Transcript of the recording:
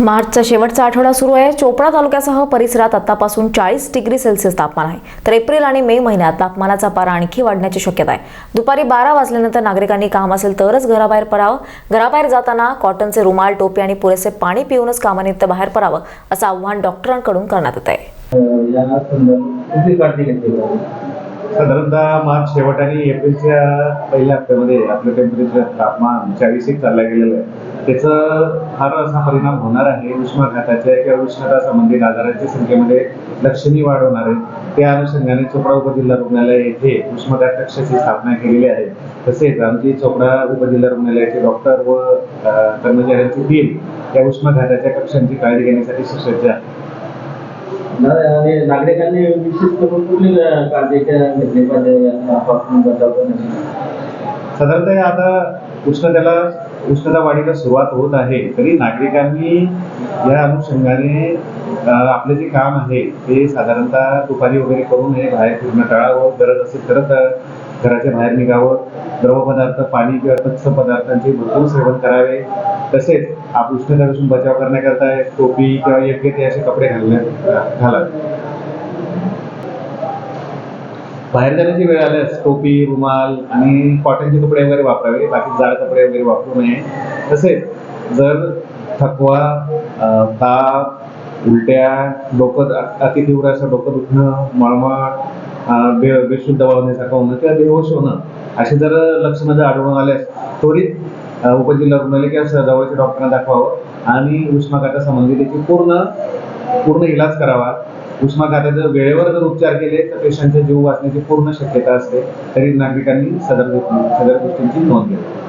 मार्चचा शेवटचा आठवडा सुरू आहे. चोपडा तालुक्यासह परिसरात आतापासून चाळीस डिग्री सेल्सिअस तापमान आहे. तर एप्रिल आणि मे महिन्यात तापमानाचा पारा आणखी वाढण्याची शक्यता आहे. दुपारी बारा वाजल्यानंतर नागरिकांनी काम असेल तरच घराबाहेर पडावं. घराबाहेर जाताना कॉटनचे रुमाल टोपी आणि पुरेसे पाणी पिऊनच कामानिमित्त बाहेर पडावं असं आव्हान डॉक्टरांकडून करण्यात येत आहे. साधारणतः मार्च शेवट आणि एप्रिलच्या पहिल्या हप्त्यामध्ये आपलं टेम्परेचर तापमान चाळीस एक चाललं गेलेलं आहे. त्याचा फार असा परिणाम होणार आहे उष्माघाताच्या किंवा उष्णता संबंधित आजारांच्या संख्येमध्ये लक्षणीय वाढ होणार आहे. त्या अनुषंगाने चोपडा उपजिल्हा रुग्णालय येथे उष्माघात कक्षाची स्थापना केलेली आहे. तसेच आमची चोपडा उपजिल्हा रुग्णालयाचे डॉक्टर व कर्मचाऱ्यांची टीम या उष्माघाताच्या कक्षांची काळजी घेण्यासाठी सुसज्ज आहे. आणि नागरिकांनी विशेष करून कुठली काळजी घेतली पाहिजे साधारणतः आता उष्णतेला उष्णता वाढीला सुरुवात होत आहे तरी नागरिकांनी या अनुषंगाने अं, आपलं जे काम आहे ते साधारणतः दुपारी वगैरे करू नये बाहेर फिरणं टाळावं गरज असेल तरच घराच्या बाहेर निघावं. द्रव पदार्थ पाणी किंवा तत्सम पदार्थांचे भरपूर सेवन करावे. तसेच आप उष्णतेपासून बचाव करण्याकरता टोपी किंवा योग्य ते असे कपडे घालण्यात घालावे बाहेर जाण्याची वेळ आल्यास टोपी रुमाल आणि कॉटनचे कपडे वगैरे वापरावे बाकी जाड कपडे वगैरे वापरू नये. तसेच जर थकवा ताप उलट्या डोकं अ- अति तीव्र असं डोकं दुखणं मळमळ बे बेशुद्ध वाहण्यासारखं होणं किंवा बेहोश होणं असे जर लक्षणं जर आढळून आल्यास त्वरित उपजिल्हा रुग्णालय किंवा जवळच्या डॉक्टरांना दाखवावं आणि उष्माघाता संबंधी त्याची पूर्ण पूर्ण इलाज करावा. उष्माघाताचं वेळेवर जर उपचार केले तर पेशंटचा जीव वाचण्याची पूर्ण शक्यता असते. तरी नागरिकांनी सदर सदर गोष्टींची नोंद घ्यावी.